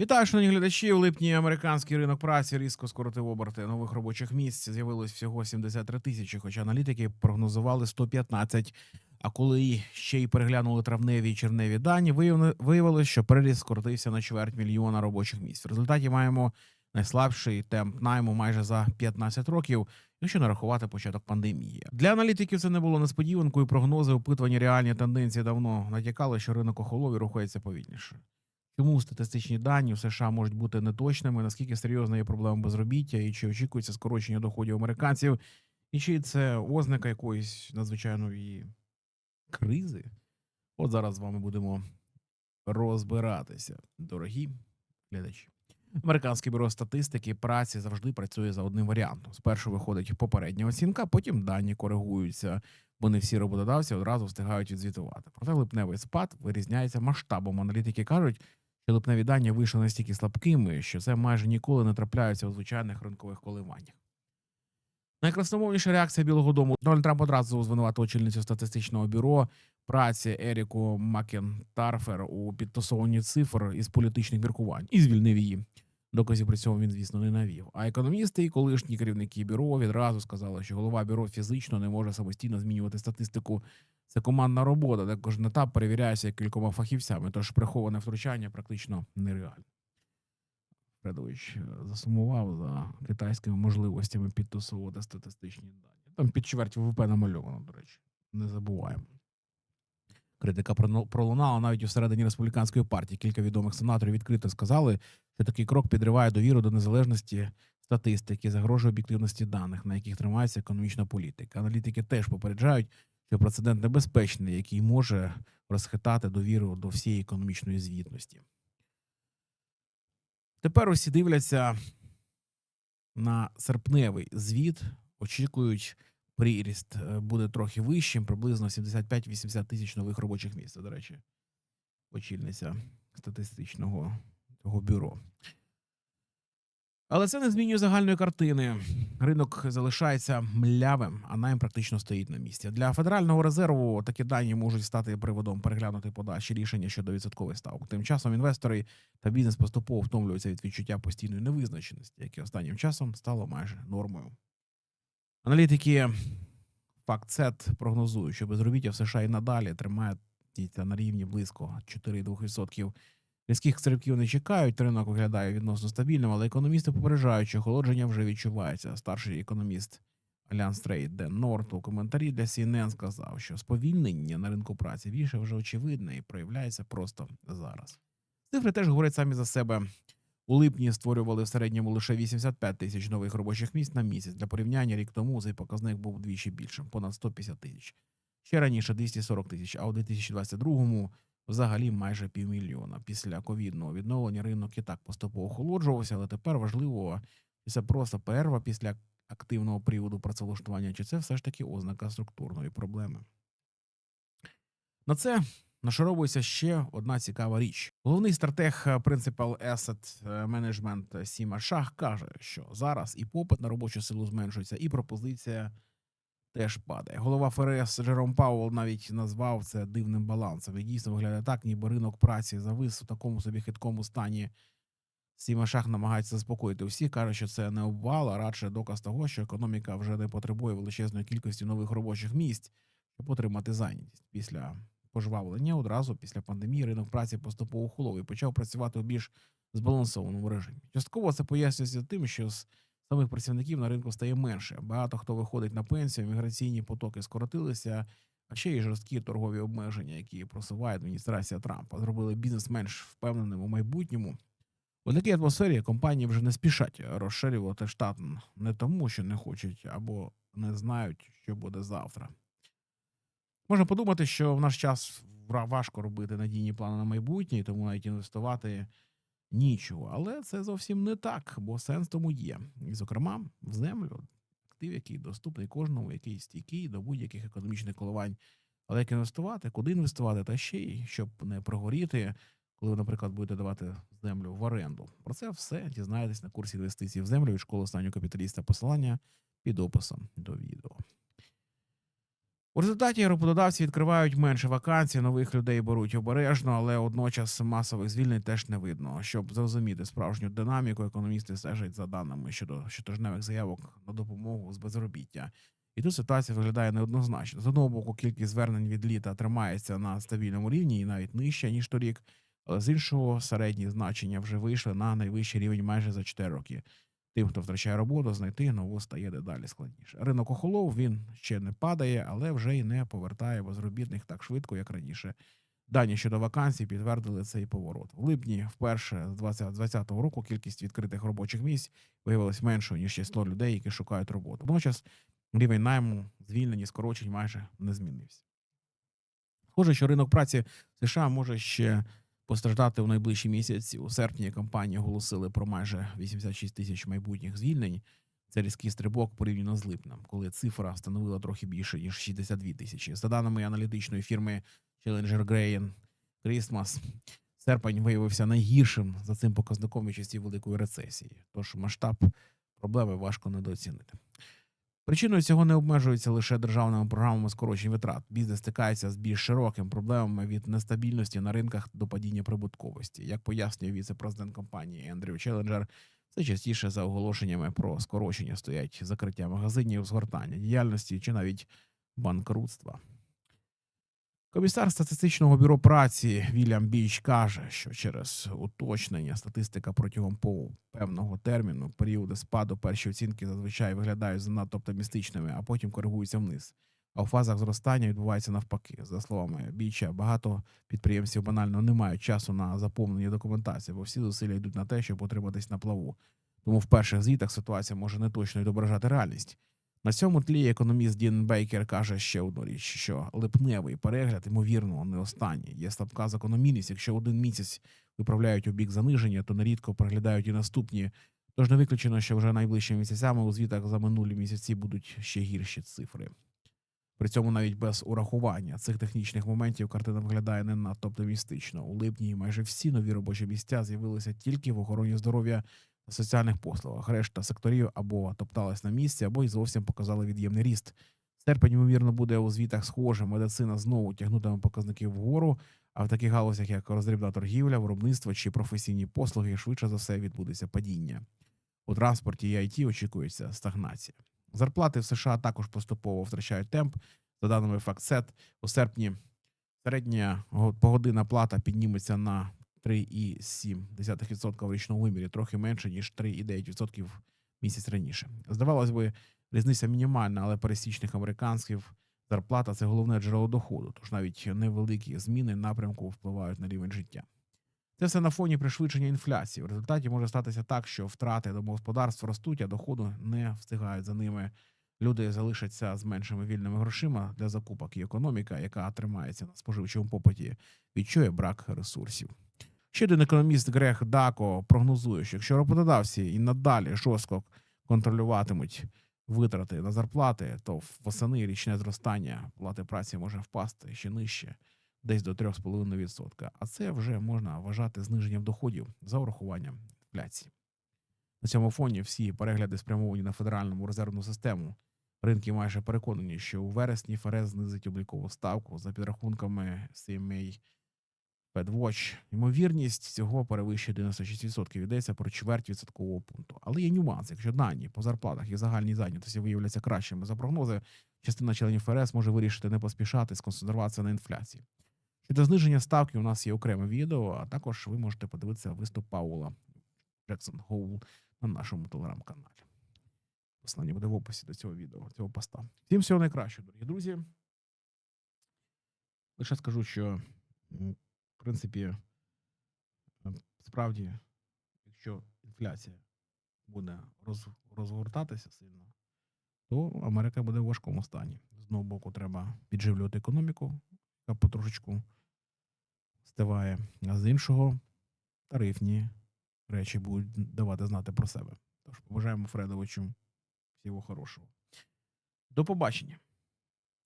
Вітаю, шановні глядачі. У липні американський ринок праці різко скоротив оберти нових робочих місць. З'явилось всього 73 тисячі, хоча аналітики прогнозували 115. А коли ще й переглянули травневі і червневі дані, виявилось, що переріз скоротився на чверть мільйона робочих місць. В результаті маємо найслабший темп найму майже за 15 років, якщо не рахувати початок пандемії. Для аналітиків це не було несподіванкою. Прогнози, опитувані реальні тенденції давно натякали, що ринок охолов і рухається повільніше. Чому статистичні дані в США можуть бути неточними? Наскільки серйозна є проблема безробіття, і чи очікується скорочення доходів американців, і чи це ознака якоїсь надзвичайної кризи? От зараз з вами будемо розбиратися, дорогі глядачі. Американське бюро статистики праці завжди працює за одним варіантом. Спершу виходить попередня оцінка, потім дані коригуються, бо не всі роботодавці одразу встигають відзвітувати. Проте липневий спад вирізняється масштабом. Аналітики кажуть, що липневі дані вийшли настільки слабкими, що це майже ніколи не трапляється у звичайних ринкових коливаннях. Найкрасномовніша реакція Білого Дому Дональд Трамп одразу звинуватив очільницю статистичного бюро праці Еріку Макентарфер у підтасованні цифр із політичних міркувань і звільнив її. Доказів при цьому він, звісно, не навів. А економісти і колишні керівники бюро відразу сказали, що голова бюро фізично не може самостійно змінювати статистику. Це командна робота, де кожен етап перевіряється кількома фахівцями, тож приховане втручання практично нереальне. Фредович е, засумував за китайськими можливостями підтасовувати статистичні дані. Там під чверть ВВП намальовано, до речі. Не забуваємо. Критика пролунала навіть у середині республіканської партії. Кілька відомих сенаторів відкрито сказали, що такий крок підриває довіру до незалежності статистики, загрожує об'єктивності даних, на яких тримається економічна політика. Аналітики теж попереджають, що прецедент небезпечний, який може розхитати довіру до всієї економічної звітності. Тепер усі дивляться на серпневий звіт, очікують, приріст е, буде трохи вищим, приблизно 75-80 тисяч нових робочих місць. До речі, очільниця статистичного того бюро. Але це не змінює загальної картини. Ринок залишається млявим, а найм практично стоїть на місці. Для Федерального резерву такі дані можуть стати приводом переглянути подальші рішення щодо відсоткових ставок. Тим часом інвестори та бізнес поступово втомлюються від відчуття постійної невизначеності, яке останнім часом стало майже нормою. Аналітики FactSet прогнозують, що безробіття в США і надалі тримається на рівні близько 4,2%. Різких стрибків не чекають, ринок виглядає відносно стабільним, але економісти попереджають, що охолодження вже відчувається. Старший економіст Альянс Трейд Ден Норт у коментарі для CNN сказав, що сповільнення на ринку праці більше вже очевидне і проявляється просто зараз. Цифри теж говорять самі за себе. У липні створювали в середньому лише 85 тисяч нових робочих місць на місяць. Для порівняння рік тому цей показник був вдвічі більшим понад 150 тисяч. Ще раніше 240 тисяч, а у 2022-му взагалі майже півмільйона. Після ковідного відновлення ринок і так поступово охолоджувався, але тепер важливо, чи це просто перерва після активного приводу працевлаштування, чи це все ж таки ознака структурної проблеми. На це нашаровується ще одна цікава річ. Головний стратег е, Principal Asset Management Сіма Шах каже, що зараз і попит на робочу силу зменшується, і пропозиція теж падає. Голова ФРС Джером Пауел навіть назвав це дивним балансом. І дійсно виглядає так, ніби ринок праці завис у такому собі хиткому стані. Сіма Шах намагається заспокоїти всіх, каже, що це не обвал, а радше доказ того, що економіка вже не потребує величезної кількості нових робочих місць, щоб отримати зайнятість. Після пожвавлення одразу після пандемії ринок праці поступово охолов і почав працювати у більш збалансованому режимі. Частково це пояснюється тим, що з самих працівників на ринку стає менше. Багато хто виходить на пенсію, міграційні потоки скоротилися, а ще й жорсткі торгові обмеження, які просуває адміністрація Трампа, зробили бізнес менш впевненим у майбутньому. У такій атмосфері компанії вже не спішать розширювати штат не тому, що не хочуть або не знають, що буде завтра. Можна подумати, що в наш час важко робити надійні плани на майбутнє, тому навіть інвестувати нічого. Але це зовсім не так, бо сенс тому є. І, зокрема, в землю актив, який доступний кожному, який стійкий до будь-яких економічних коливань. Але як інвестувати, куди інвестувати, та ще й щоб не прогоріти, коли ви, наприклад, будете давати землю в оренду. Про це все дізнаєтесь на курсі інвестицій в землю від школи останнього капіталіста. Посилання під описом до відео. У результаті роботодавці відкривають менше вакансій, нових людей беруть обережно, але водночас масових звільнень теж не видно. Щоб зрозуміти справжню динаміку, економісти стежать за даними щодо щотижневих заявок на допомогу з безробіття. І тут ситуація виглядає неоднозначно. З одного боку, кількість звернень від літа тримається на стабільному рівні і навіть нижче, ніж торік. Але з іншого середні значення вже вийшли на найвищий рівень майже за 4 роки. Тим, хто втрачає роботу, знайти нову стає дедалі складніше. Ринок охолов він ще не падає, але вже й не повертає безробітних так швидко, як раніше. Дані щодо вакансій підтвердили цей поворот. В липні, вперше з 2020 року, кількість відкритих робочих місць виявилась меншою ніж число людей, які шукають роботу. Водночас рівень найму, звільнені, скорочень майже не змінився. Схоже, що ринок праці США може ще постраждати у найближчі місяці. У серпні компанії оголосили про майже 86 тисяч майбутніх звільнень. Це різкий стрибок порівняно з липнем, коли цифра становила трохи більше ніж 62 тисячі. За даними аналітичної фірми Challenger Grain Christmas, серпень виявився найгіршим за цим показником від часів великої рецесії. Тож масштаб проблеми важко недооцінити. Причиною цього не обмежується лише державними програмами скорочень витрат. Бізнес стикається з більш широкими проблемами від нестабільності на ринках до падіння прибутковості. Як пояснює віце-президент компанії Ендрю Челленджер, Це частіше за оголошеннями про скорочення стоять закриття магазинів, згортання діяльності чи навіть банкрутства. Комісар статистичного бюро праці Вільям Біч каже, що через уточнення статистика протягом певного терміну періоди спаду перші оцінки зазвичай виглядають занадто оптимістичними, а потім коригуються вниз. А у фазах зростання відбувається навпаки. За словами Біча, багато підприємців банально не мають часу на заповнення документації, бо всі зусилля йдуть на те, щоб утриматись на плаву. Тому в перших звітах ситуація може не точно відображати реальність. На цьому тлі економіст Дін Бейкер каже ще одну річ, що липневий перегляд, ймовірно, не останній. Є слабка закономірність. Якщо один місяць виправляють у бік заниження, то нерідко переглядають і наступні. Тож не виключено, що вже найближчими місяцями у звітах за минулі місяці будуть ще гірші цифри. При цьому навіть без урахування цих технічних моментів картина виглядає не надто оптимістично. У липні майже всі нові робочі місця з'явилися тільки в охороні здоров'я соціальних послугах. Решта секторів або топталась на місці, або й зовсім показали від'ємний ріст. Серпень, ймовірно, буде у звітах схожим. Медицина знову тягнутиме показники вгору. А в таких галузях, як роздрібна торгівля, виробництво чи професійні послуги, швидше за все відбудеться падіння. У транспорті і IT очікується стагнація. Зарплати в США також поступово втрачають темп. За даними FactSet, у серпні середня го- погодинна плата підніметься на 3,7% в річному вимірі, трохи менше, ніж 3,9% місяць раніше. Здавалось би, різниця мінімальна, але пересічних американців зарплата це головне джерело доходу, тож навіть невеликі зміни напрямку впливають на рівень життя. Це все на фоні пришвидшення інфляції. В результаті може статися так, що втрати домогосподарств ростуть, а доходу не встигають за ними. Люди залишаться з меншими вільними грошима для закупок, і економіка, яка тримається на споживчому попиті, відчує брак ресурсів. Ще один економіст Грег Дако прогнозує, що якщо роботодавці і надалі жорстко контролюватимуть витрати на зарплати, то восени річне зростання плати праці може впасти ще нижче, десь до 3,5%. А це вже можна вважати зниженням доходів за урахуванням інфляції. На цьому фоні всі перегляди спрямовані на федеральному резервну систему. Ринки майже переконані, що у вересні ФРС знизить облікову ставку за підрахунками CMA FedWatch. Ймовірність цього перевищує 96%. Йдеться про чверть відсоткового пункту. Але є нюанс. Якщо дані по зарплатах і загальній зайнятості виявляться кращими за прогнози, частина членів ФРС може вирішити не поспішати, сконцентруватися на інфляції. Щодо зниження ставки, у нас є окреме відео, а також ви можете подивитися виступ Паула Джексон Хоул на нашому телеграм-каналі. Послання буде в описі до цього відео, цього поста. Всім всього найкращого, дорогі друзі. Лише скажу, що принципі, е, справді, якщо інфляція буде роз, розгортатися сильно, то Америка буде в важкому стані. З одного боку, треба підживлювати економіку, яка потрошечку стиває, а з іншого тарифні речі будуть давати знати про себе. Тож побажаємо Фредовичу всього хорошого. До побачення.